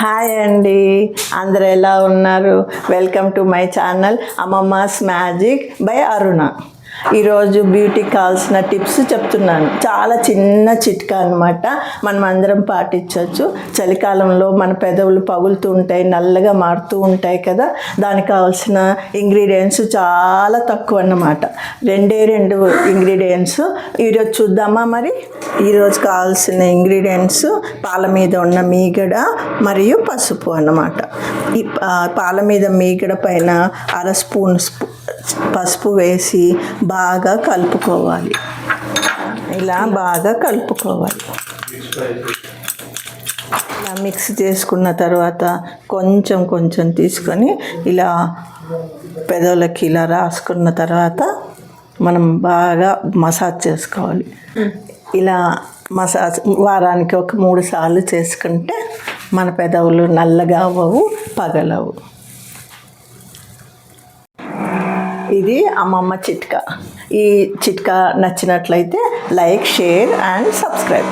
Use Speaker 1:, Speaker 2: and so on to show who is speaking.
Speaker 1: Hi అండి. అందరు ఎలా ఉన్నారు? వెల్కమ్ టు మై ఛానల్ అమ్మమ్మస్ మ్యాజిక్ బై అరుణ ఈరోజు బ్యూటీకి కావాల్సిన టిప్స్ చెప్తున్నాను. చాలా చిన్న చిట్కా అనమాట మనం అందరం పాటించవచ్చు. చలికాలంలో మన పెదవులు పగులుతూ ఉంటాయి నల్లగా మారుతూ ఉంటాయి కదా. దానికి కావాల్సిన ఇంగ్రీడియంట్స్ చాలా తక్కువ అన్నమాట. రెండే రెండు ఇంగ్రీడియంట్స్. ఈరోజు చూద్దామా మరి? ఈరోజు కావాల్సిన ఇంగ్రీడియంట్స్ పాల మీద ఉన్న మీగడ మరియు పసుపు అన్నమాట. ఈ పాల మీద మీగడ పైన అర స్పూన్ పసుపు వేసి బాగా కలుపుకోవాలి. ఇలా బాగా కలుపుకోవాలి. ఇలా మిక్స్ చేసుకున్న తర్వాత కొంచెం కొంచెం తీసుకొని ఇలా పెదవులకి ఇలా రాసుకున్న తర్వాత మనం బాగా మసాజ్ చేసుకోవాలి. ఇలా మసాజ్ వారానికి ఒక మూడు సార్లు చేసుకుంటే మన పెదవులు నల్లగా అవ్వవు పగలవు. ఇది అమ్మమ్మ చిట్కా. ఈ చిట్కా నచ్చినట్లయితే లైక్ షేర్ అండ్ సబ్స్క్రైబ్.